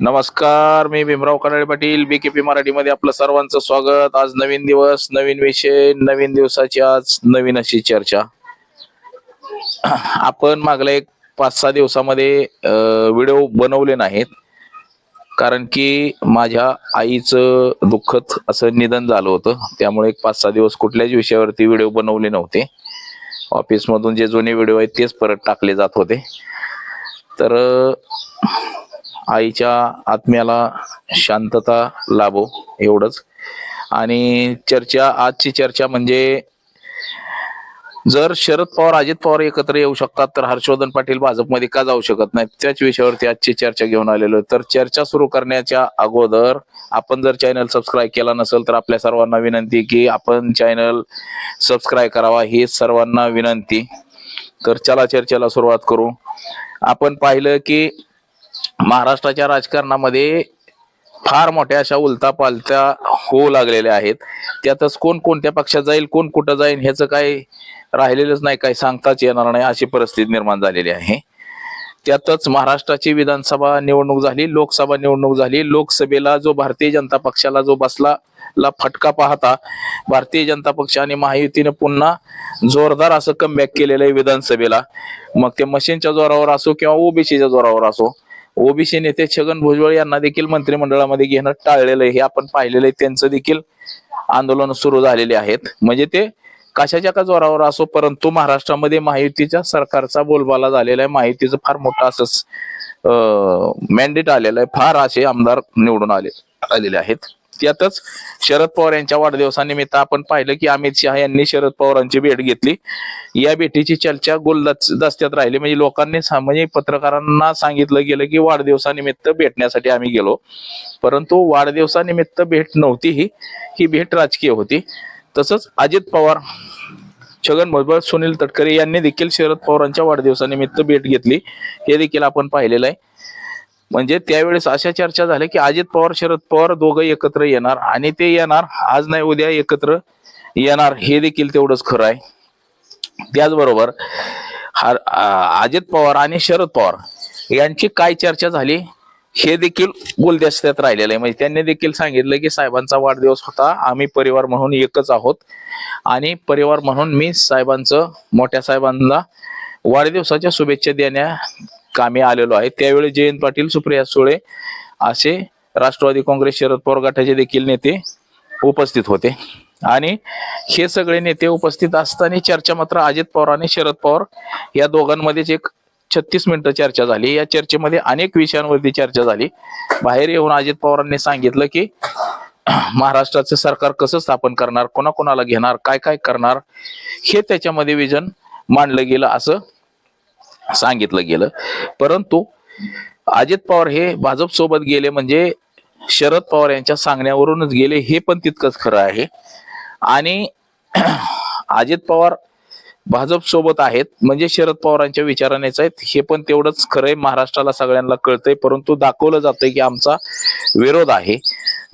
नमस्कार मी भीमराव कनाडे पाटील बीकेपी मराठीमध्ये आपलं सर्वांचं स्वागत. आज नवीन दिवस नवीन विषय नवीन दिवसाची आज नवीन अशी चर्चा. आपण मागल्या एक पाच सहा दिवसामध्ये व्हिडिओ बनवले नाहीत कारण की माझ्या आईचं दुःखद असं निधन झालं होतं. त्यामुळे एक पाच सहा दिवस कुठल्याच विषयावरती व्हिडिओ बनवले नव्हते. ऑफिसमधून जे जुने व्हिडिओ आहेत तेच परत टाकले जात होते. तर आईच्या आत्म्याला शांतता लाभो एवढंच. आणि चर्चा आजची चर्चा म्हणजे जर शरद पवार अजित पवार एकत्र येऊ शकतात तर हर्षवर्धन पाटील भाजपमध्ये का जाऊ शकत नाही त्याच विषयावरती आजची चर्चा घेऊन आलेलो तर चर्चा सुरू करण्याच्या अगोदर आपण जर चॅनल सबस्क्राईब केला नसेल तर आपल्या सर्वांना विनंती की आपण चॅनल सबस्क्राईब करावा ही सर्वांना विनंती. तर चला चर्चेला सुरुवात करू. आपण पाहिलं की महाराष्ट्राच्या राजकारणामध्ये फार मोठ्या अशा उलतापालत्या होऊ लागलेल्या आहेत. त्यातच कोण कोणत्या पक्षात जाईल कोण कुठं जाईल ह्याचं काही राहिलेलंच नाही काही सांगताच येणार नाही अशी परिस्थिती निर्माण झालेली आहे. त्यातच महाराष्ट्राची विधानसभा निवडणूक झाली लोकसभा निवडणूक झाली लोकसभेला जो भारतीय जनता पक्षाला जो बसला ला फटका पाहता भारतीय जनता पक्ष आणि महायुतीने पुन्हा जोरदार असं कमबॅक केलेलं आहे विधानसभेला. मग ते मशीनच्या जोरावर असो किंवा ओबीसीच्या जोरावर असो ओबीसी नेते छगन भुजबळ यांना देखील मंत्रिमंडळामध्ये घेणं टाळलेलं आहे. हे आपण पाहिलेलं आहे. त्यांचं देखील आंदोलन सुरू झालेले आहेत. म्हणजे ते कशाच्या का जोरावर असो परंतु महाराष्ट्रामध्ये महायुतीच्या सरकारचा बोलबाला झालेला आहे. महायुतीचं फार मोठं असंच मॅन्डेट आलेलं आहे. फार असे आमदार निवडून आले आलेले आहेत. त्यातच शरद पवार यांच्या वाढदिवसानिमित्त आपण पाहिलं की अमित शहा यांनी शरद पवारांची भेट घेतली. या भेटीची चर्चा गोल दस्त्यात राहिली. म्हणजे लोकांनी सा- म्हणजे पत्रकारांना सांगितलं गेलं की वाढदिवसानिमित्त भेटण्यासाठी आम्ही गेलो. परंतु वाढदिवसानिमित्त भेट नव्हती ही. ही भेट राजकीय होती. तसंच अजित पवार छगन भुजबळ सुनील तटकरे यांनी देखील शरद पवारांच्या वाढदिवसानिमित्त भेट घेतली. हे देखील आपण पाहिलेलं आहे. म्हणजे त्यावेळेस अशा चर्चा झाल्या की अजित पवार शरद पवार दोघं एकत्र येणार आणि ते येणार. आज नाही उद्या एकत्र येणार. हे देखील तेवढंच खरं आहे. त्याचबरोबर अजित पवार आणि शरद पवार यांची काय चर्चा झाली हे देखील गुलदस्त्यात राहिलेलं आहे. म्हणजे त्यांनी देखील सांगितलं की साहेबांचा वाढदिवस होता. आम्ही परिवार म्हणून एकच आहोत. आणि परिवार म्हणून मी साहेबांचं मोठ्या साहेबांना वाढदिवसाच्या शुभेच्छा देण्या कामी आलेलो आहे. त्यावेळी जयंत पाटील सुप्रिया सुळे असे राष्ट्रवादी काँग्रेस शरद पवार गटाचे देखील नेते उपस्थित होते. आणि हे सगळे नेते उपस्थित असताना चर्चा मात्र अजित पवार आणि शरद पवार या दोघांमध्येच एक छत्तीस मिनिटं चर्चा झाली. या चर्चेमध्ये अनेक विषयांवरती चर्चा झाली. बाहेर येऊन अजित पवारांनी सांगितलं की महाराष्ट्राचं सरकार कसं स्थापन करणार कोणाकोणाला घेणार काय काय करणार हे त्याच्यामध्ये विजन मांडलं गेलं असं सांगितलं गेलं. परंतु अजित पवार हे भाजप सोबत गेले म्हणजे शरद पवार यांच्या सांगण्यावरूनच गेले हे पण तितकंच खरं आहे. आणि अजित पवार भाजप सोबत आहेत म्हणजे शरद पवारांच्या विचारानेच आहेत. हे पण तेवढंच खरंय महाराष्ट्राला सगळ्यांना कळतंय. परंतु दाखवलं जातंय की आमचा विरोध आहे.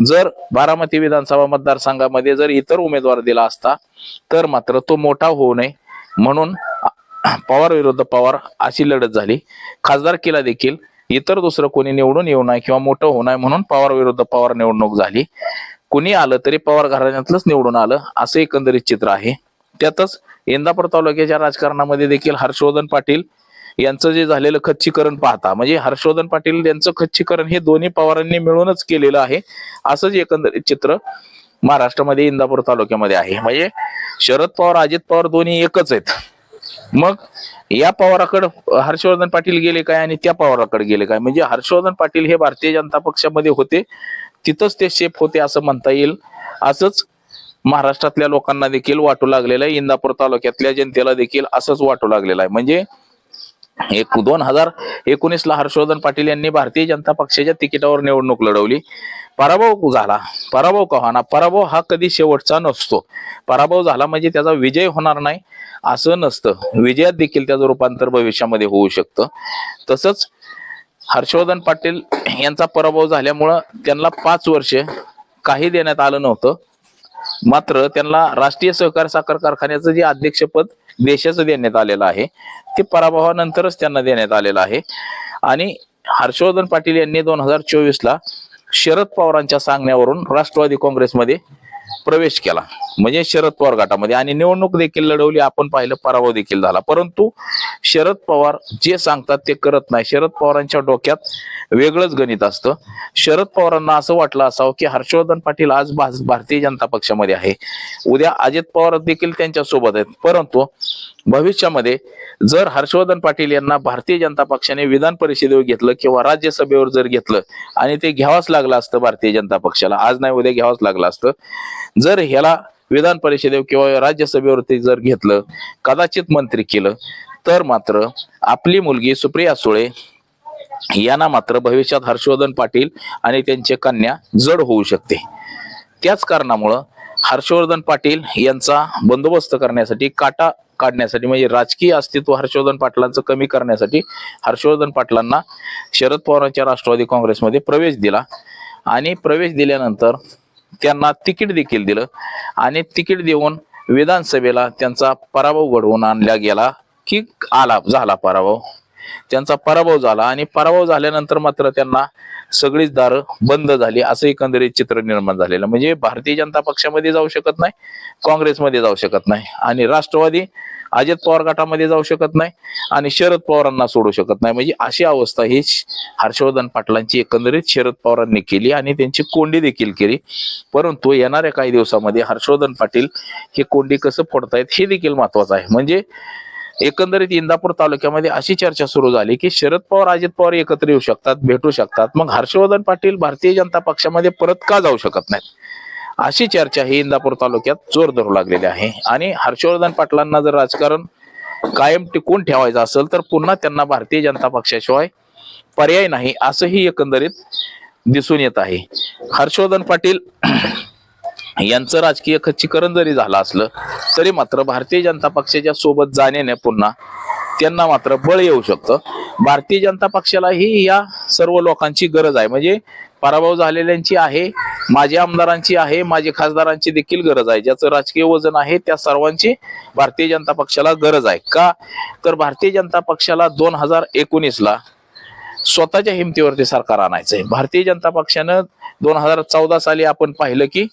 जर बारामती विधानसभा मतदारसंघामध्ये जर इतर उमेदवार दिला असता तर मात्र तो मोठा होऊ नये. म्हणून पवार विरुद्ध पवार अशी लढत झाली. खासदार केला देखील. इतर दुसरं कोणी निवडून येऊ नये किंवा मोठं होऊ नये म्हणून पवार विरुद्ध पवार निवडणूक झाली. कुणी आलं तरी पवार घराण्यातलंच निवडून आलं असं एकंदरीत चित्र आहे. त्यातच इंदापूर तालुक्याच्या राजकारणामध्ये देखील हर्षवर्धन पाटील यांचं जे झालेलं खच्चीकरण पाहता म्हणजे हर्षवर्धन पाटील यांचं खच्चीकरण हे दोन्ही पवारांनी मिळूनच केलेलं आहे असंच एकंदरीत चित्र महाराष्ट्रामध्ये इंदापूर तालुक्यामध्ये आहे. म्हणजे शरद पवार अजित पवार दोन्ही एकच आहेत. मग या पवाराकडे हर्षवर्धन पाटील गेले काय आणि त्या पवाराकडे गेले काय? म्हणजे हर्षवर्धन पाटील हे भारतीय जनता पक्षामध्ये होते तिथंच ते शेप होते असं म्हणता येईल. असंच महाराष्ट्रातल्या लोकांना देखील वाटू लागलेलं आहे. इंदापूर तालुक्यातल्या जनतेला देखील असंच वाटू लागलेलं आहे. म्हणजे एक दोन हजार एकोणीस ला हर्षवर्धन पाटील यांनी भारतीय जनता पक्षाच्या तिकिटावर निवडणूक लढवली. पराभव झाला. पराभव का होणार पराभव हा कधी शेवटचा नसतो. पराभव झाला म्हणजे त्याचा विजय होणार नाही असं नसतं. विजयात देखील त्याचं रूपांतर भविष्यामध्ये होऊ शकतं. तसंच हर्षवर्धन पाटील यांचा पराभव झाल्यामुळं त्यांना पाच वर्ष काही देण्यात आलं नव्हतं. मात्र त्यांना राष्ट्रीय सहकार साखर कारखान्याचं जे अध्यक्षपद देशाचं देण्यात आलेलं आहे ते पराभवानंतरच त्यांना देण्यात आलेलं आहे. आणि हर्षवर्धन पाटील यांनी दोन हजार चोवीस ला शरद पवारांच्या सांगण्यावरून राष्ट्रवादी काँग्रेसमध्ये प्रवेश केला. म्हणजे शरद पवार गटामध्ये. आणि निवडणूक देखील लढवली आपण पाहिलं पराभव देखील झाला. परंतु शरद पवार जे सांगतात ते करत नाही. शरद पवारांच्या डोक्यात वेगळंच गणित असतं. शरद पवारांना असं वाटलं असावं की हर्षवर्धन पाटील आज भारतीय जनता पक्षामध्ये आहे. उद्या अजित पवार देखील त्यांच्यासोबत आहेत. परंतु भविष्यामध्ये जर हर्षवर्धन पाटील यांना भारतीय जनता पक्षाने विधान परिषदेवर घेतलं किंवा राज्यसभेवर जर घेतलं आणि ते घ्यावंच लागलं असतं भारतीय जनता पक्षाला आज नाही उद्या घ्यावंच लागलं असतं. जर ह्याला विधान परिषदे किंवा राज्यसभेवरती जर घेतलं कदाचित मंत्री केलं तर मात्र आपली मुलगी सुप्रिया सुळे यांना मात्र भविष्यात हर्षवर्धन पाटील आणि त्यांचे कन्या जड होऊ शकते. त्याच कारणामुळं हर्षवर्धन पाटील यांचा बंदोबस्त करण्यासाठी काटा काढण्यासाठी म्हणजे राजकीय अस्तित्व हर्षवर्धन पाटलांचं कमी करण्यासाठी हर्षवर्धन पाटलांना शरद पवारांच्या राष्ट्रवादी काँग्रेसमध्ये प्रवेश दिला. आणि प्रवेश दिल्यानंतर त्यांना तिकीट देखील दिलं आणि तिकीट देऊन विधानसभेला त्यांचा पराभव घडवून आणला गेला की आला झाला पराभव. त्यांचा पराभव झाला आणि पराभव झाल्यानंतर मात्र त्यांना सगळीच दारं बंद झाली असं एकंदरीत चित्र निर्माण झालेलं. म्हणजे भारतीय जनता पक्षामध्ये जाऊ शकत नाही काँग्रेसमध्ये जाऊ शकत नाही आणि राष्ट्रवादी अजित पवार गटामध्ये जाऊ शकत नाही आणि शरद पवारांना सोडू शकत नाही. म्हणजे अशी अवस्था ही हर्षवर्धन पाटलांची एकंदरीत शरद पवारांनी केली आणि त्यांची कोंडी देखील केली. परंतु येणाऱ्या काही दिवसामध्ये हर्षवर्धन पाटील हे कोंडी कसं फोडतायत हे देखील महत्वाचं आहे. म्हणजे एकंदरीत इंदापूर तालुक्यामध्ये अशी चर्चा सुरू झाली की शरद पवार अजित पवार एकत्र येऊ शकतात भेटू शकतात. मग हर्षवर्धन पाटील भारतीय जनता पक्षामध्ये परत का जाऊ शकत नाहीत? अशी चर्चा ही इंदापूर तालुक्यात जोर धरू लागलेली आहे. आणि हर्षवर्धन पाटलांना जर राजकारण कायम टिकून ठेवायचं असेल तर पुन्हा त्यांना भारतीय जनता पक्षाशिवाय पर्याय नाही असंही एकंदरीत दिसून येत आहे. हर्षवर्धन पाटील यांचं राजकीय खच्चीकरण जरी झालं असलं तरी मात्र भारतीय जनता पक्षाच्या सोबत जाण्याने पुन्हा त्यांना मात्र बळ येऊ शकतं. भारतीय जनता पक्षालाही या सर्व लोकांची गरज आहे. म्हणजे पराभव झालेल्यांची आहे माझ्या आमदारांची आहे माझे खासदारांची देखील गरज आहे. ज्याचं राजकीय वजन आहे त्या सर्वांची भारतीय जनता पक्षाला गरज आहे. का? तर भारतीय जनता पक्षाला दोन हजार एकोणीसला स्वतःच्या हिमतीवरती सरकार आणायचंय. भारतीय जनता पक्षानं दोन हजार चौदा साली आपण पाहिलं की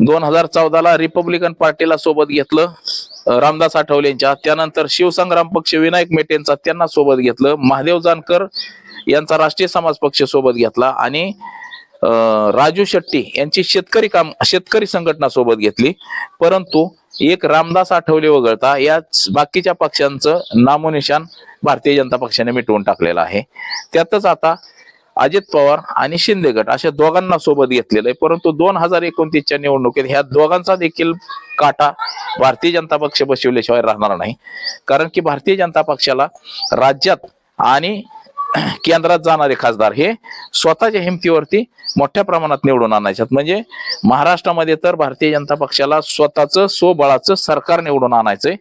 दोन हजार चौदाला रिपब्लिकन पार्टीला सोबत घेतलं रामदास आठवलेंच्या त्यानंतर शिवसंग्राम पक्ष विनायक मेटेंचा त्यांना सोबत घेतलं. महादेव जानकर यांचा राष्ट्रीय समाज पक्ष सोबत घेतला. आणि राजू शेट्टी यांची शेतकरी काम शेतकरी संघटना सोबत घेतली. परंतु एक रामदास आठवले वगळता या बाकीच्या पक्षांचं नामोनिशान भारतीय जनता पक्षाने मिटवून टाकलेलं आहे. त्यातच आता अजित पवार आणि शिंदे गट अशा दोघांना सोबत घेतलेलं आहे. परंतु दोन हजार एकोणतीसच्या निवडणुकीत ह्या दोघांचा देखील काटा भारतीय जनता पक्ष बसवल्याशिवाय राहणार नाही. कारण की भारतीय जनता पक्षाला राज्यात आणि केंद्रात जाणारे खासदार हे स्वतःच्या हिमतीवरती मोठ्या प्रमाणात निवडून आणायच्यात. म्हणजे महाराष्ट्रामध्ये तर भारतीय जनता पक्षाला स्वतःचं स्वबळाचं सरकार निवडून आणायचंय.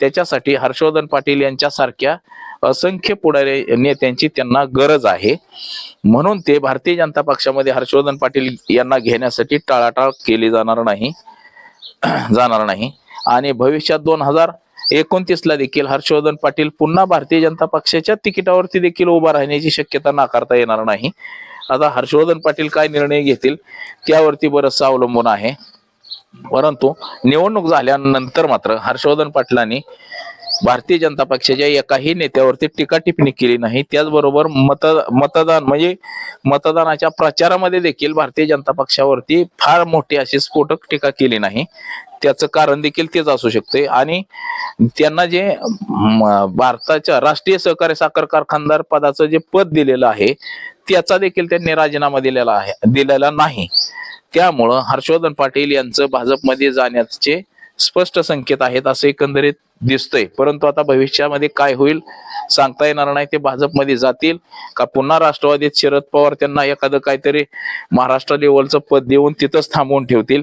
त्याच्यासाठी हर्षवर्धन पाटील यांच्यासारख्या असंख्य पुढारी नेत्यांची त्यांना गरज आहे. म्हणून ते भारतीय जनता पक्षामध्ये हर्षवर्धन पाटील यांना घेण्यासाठी टाळाटाळ केली जाणार नाही. जाणार नाही. आणि भविष्यात दोन हजार एकोणतीस ला देखील हर्षवर्धन पाटील पुन्हा भारतीय जनता पक्षाच्या तिकिटावरती देखील उभा राहण्याची शक्यता नाकारता येणार नाही. आता हर्षवर्धन पाटील काय निर्णय घेतील त्यावरती बरंचसं अवलंबून आहे. परंतु निवडणूक झाल्यानंतर मात्र हर्षवर्धन पाटलांनी भारतीय जनता पक्षाच्या एकाही नेत्यावरती टीका टिप्पणी केली नाही. त्याचबरोबर मत मतदान म्हणजे मतदानाच्या प्रचारामध्ये देखील भारतीय जनता पक्षावरती फार मोठी अशी स्फोटक टीका केली नाही. त्याचं कारण देखील तेच असू शकते. आणि त्यांना जे म, भारताच्या राष्ट्रीय सहकारी साखर कारखानदार पदाचं जे पद दिलेलं आहे त्याचा देखील त्यांनी राजीनामा दिलेला आहे दिलेला नाही. त्यामुळं हर्षवर्धन पाटील यांचं भाजपमध्ये जाण्याचे स्पष्ट संकेत आहेत असं एकंदरीत दिसतंय. परंतु आता भविष्यामध्ये काय होईल सांगता येणार नाही. ते भाजपमध्ये जातील का पुन्हा राष्ट्रवादीत शरद पवार त्यांना एखादं काहीतरी महाराष्ट्र लेवलचं पद देऊन तिथंच थांबवून ठेवतील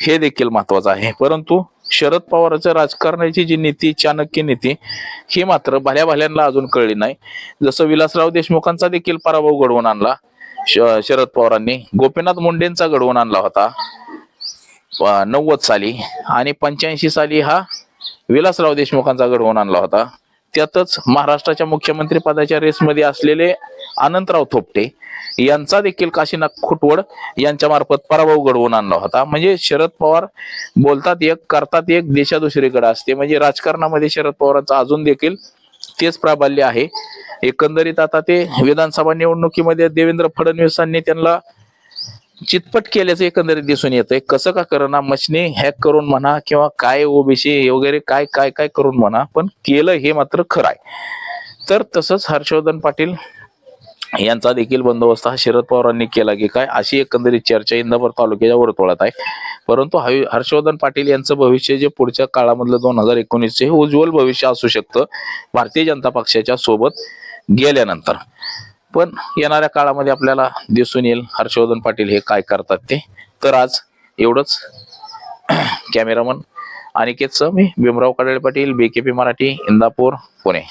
हे देखील महत्वाचं आहे. परंतु शरद पवारचं राजकारणाची जी नीती चाणक्य नीती ही मात्र भल्या भल्यांना अजून कळली नाही. जसं विलासराव देशमुखांचा देखील पराभव घडवून आणला श- शरद पवारांनी. गोपीनाथ मुंडेंचा घडवून आणला होता नव्वद साली. आणि पंच्याऐंशी साली हा विलासराव देशमुखांचा घडवून आणला होता. त्यातच महाराष्ट्राच्या मुख्यमंत्री पदाच्या रेसमध्ये असलेले अनंतराव थोपटे यांचा देखील काशीनाथ खुटवड यांच्या मार्फत पराभव घडवून आणला होता. म्हणजे शरद पवार बोलतात एक करतात एक देशा दुसरीकडे असते. म्हणजे राजकारणामध्ये शरद पवारांचा अजून देखील तेच प्राबल्य आहे. एकंदरीत आता ते विधानसभा निवडणुकीमध्ये देवेंद्र फडणवीसांनी त्यांना चितपट केल्याचं एकंदरीत दिसून येतंय. कसं का करना मशनी हॅक करून म्हणा किंवा काय ओबीसी वगैरे काय काय काय करून म्हणा पण केलं हे मात्र खरं आहे. तर तसंच हर्षवर्धन पाटील यांचा देखील बंदोबस्त हा शरद पवारांनी केला की काय अशी एकंदरीत चर्चा इंदापूर तालुक्याच्या वर्तुळात आहे. परंतु हर्षवर्धन पाटील यांचं भविष्य जे पुढच्या काळामधलं दोन हजार एकोणीसचे हे उज्ज्वल भविष्य असू शकतं भारतीय जनता पक्षाच्या सोबत गेल्यानंतर. पण येणाऱ्या काळामध्ये आपल्याला दिसून येईल. हर्षवर्धन पाटील हे काय करतात ते. तर आज एवढंच. कॅमेरामन अनिकेतचं मी भीमराव कडाळे पाटील बीकेपी मराठी इंदापूर पुणे.